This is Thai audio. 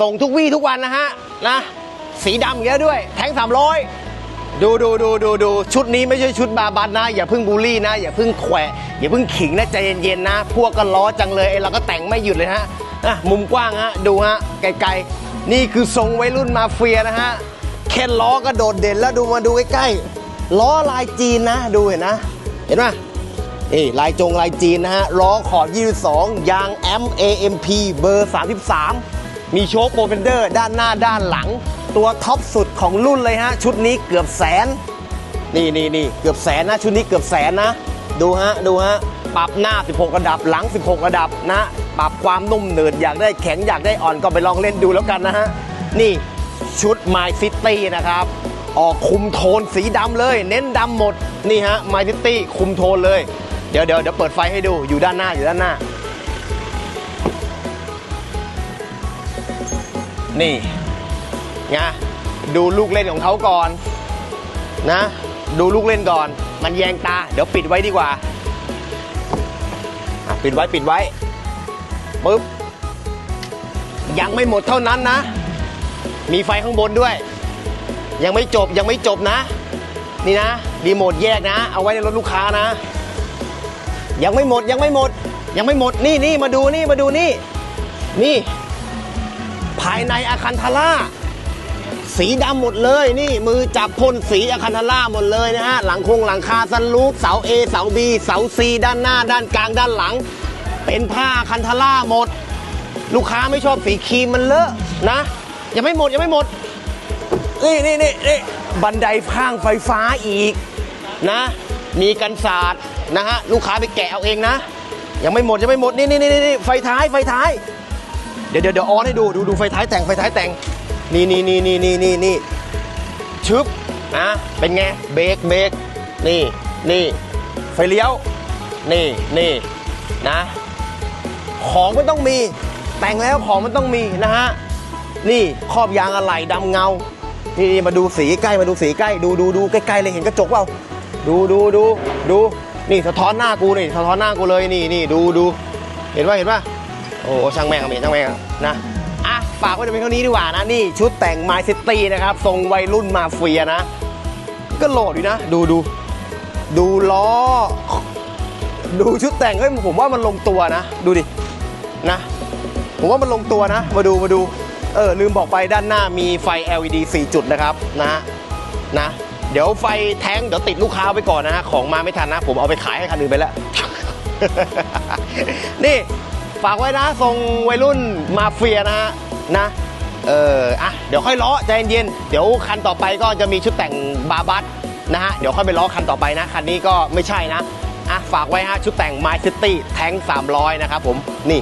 ส่งทุกวี่ทุกวันนะฮะนะสีดำอย่างเงี้ยด้วย แทงสามร้อยดูดูดูดูดูชุดนี้ไม่ใช่ชุดบาบันนะ อย่าเพิ่งบูลลี่นะ อย่าเพิ่งแขวะ อย่าเพิ่งขิงนะใจเย็นๆนะ พวกก็ล้อจังเลยไอเราก็แต่งไม่หยุดเลยฮะอะมุมกว้างฮะดูฮะไกลๆ นี่คือทรงวัยรุ่นมาเฟียนะฮะแค่ล้อก็โดดเด่นแล้วดูมาดูใกล้ๆล้อลายจีนนะดูเห็นนะ เห็นไหมนี่ลายจงลายจีนนะฮะล้อขอบ22 ยางแอม AMP เบอร์ 33 มีโชคโปรเฟนเดอร์ด้านหน้าด้านหลัง ตัวท็อปสุดของรุ่นเลยฮะ ชุดนี้เกือบแสน นี่นี่นี่เกือบแสนนะ ชุดนี้เกือบแสนนะ ดูฮะ ดูฮะ ปรับหน้า 16 ระดับหลัง 16 ระดับนะ ปรับความนุ่มเนิดอยากได้แข็งอยากได้อ่อนก็ไปลองเล่นดูแล้วกันนะฮะ นี่ชุด My City นะครับ ออกคุมโทนสีดำเลย เน้นดำหมด นี่ฮะ My City คุมโทนเลย เดี๋ยวเดี๋ยวเดี๋ยวเปิดไฟให้ดูอยู่ด้านหน้าอยู่ด้านหน้า นี่ไงดูลูกเล่นของเขาก่อนนะ ดูลูกเล่นก่อน มันแยงตา เดี๋ยวปิดไว้ดีกว่า ปิดไว้ปิดไว้ปึ๊บยังไม่หมดเท่านั้นนะ มีไฟข้างบนด้วย ยังไม่จบยังไม่จบนะ นี่นะรีโมทแยกนะ เอาไว้ในรถลูกค้านะ ยังไม่หมดยังไม่หมด ยังไม่หมดนี่นี่มาดูนี่มาดูนี่ นี่ ภายในอาคันทาร่าสีดำหมดเลยนี่มือจับพ่นสีอาคันทาร่าหมดเลยนะฮะหลังคงหลังคาซันลูปเสา A เสา B เสา C ด้านหน้า ด้านกลางด้านหลัง เป็นผ้าอาคันทาร่าหมด ลูกค้าไม่ชอบสีครีมมันเลอะนะยังไม่หมดยังไม่หมดนี่นี่นี่นี่บันไดข้างไฟฟ้าอีกนะ มีกันศาสตร์นะฮะลูกค้าไปแกะเอาเองนะ ยังไม่หมดยังไม่หมดนี่นี่นี่นี่ไฟท้ายไฟท้าย เดี๋ยวเดี๋ยวออนให้ดูดูดูไฟท้ายแต่งไฟท้ายแต่งนี่นี่นี่นี่นี่นี่นี่ชึบนะเป็นไงเบรกเบรกนี่นี่ไฟเลี้ยว นี่นี่นะ ของมันต้องมี แต่งแล้วของมันต้องมีนะฮะนี่ครอบยางอะไหล่ดำเงา นี่มาดูสีใกล้มาดูสีใกล้ ดูดูดูใกล้ๆเลยเห็นกระจกเปล่าดูดูดูดูนี่สะท้อนหน้ากูนี่สะท้อนหน้ากูเลยนี่นี่ดูดูเห็นป่ะเห็นป่ะ โอ้ช่างแม่งอะเห็นช่างแม่งนะอะฝากไว้เพียงเท่านี้ดีกว่านะนี่ชุดแต่ง My City นะครับทรงวัยรุ่นมาเฟียนะ ก็โหลดดีนะ ดูดูดูล้อ ดูชุดแต่งเฮ้ยผมว่ามันลงตัวนะ ดูดินะ ผมว่ามันลงตัวนะ มาดูมาดูเออลืมบอกไปด้านหน้ามีไฟ LED 4 จุดนะครับนะนะ เดี๋ยวไฟแท้งเดี๋ยวติดลูกค้าไว้ก่อนนะฮะของมาไม่ทันนะ ผมเอาไปขายให้คันอื่นไปแล้ว นี่ ฝากไว้นะทรงวัยรุ่นมาเฟียนะฮะนะเอออะเดี๋ยวค่อยล้อใจเย็นเดี๋ยวคันต่อไปก็จะมีชุดแต่งบาบัสนะฮะเดี๋ยวค่อยไปล้อคันต่อไปนะ คันนี้ก็ไม่ใช่นะอะฝากไว้ฮะชุดแต่ง My City แท้ง300 นะครับผมนี่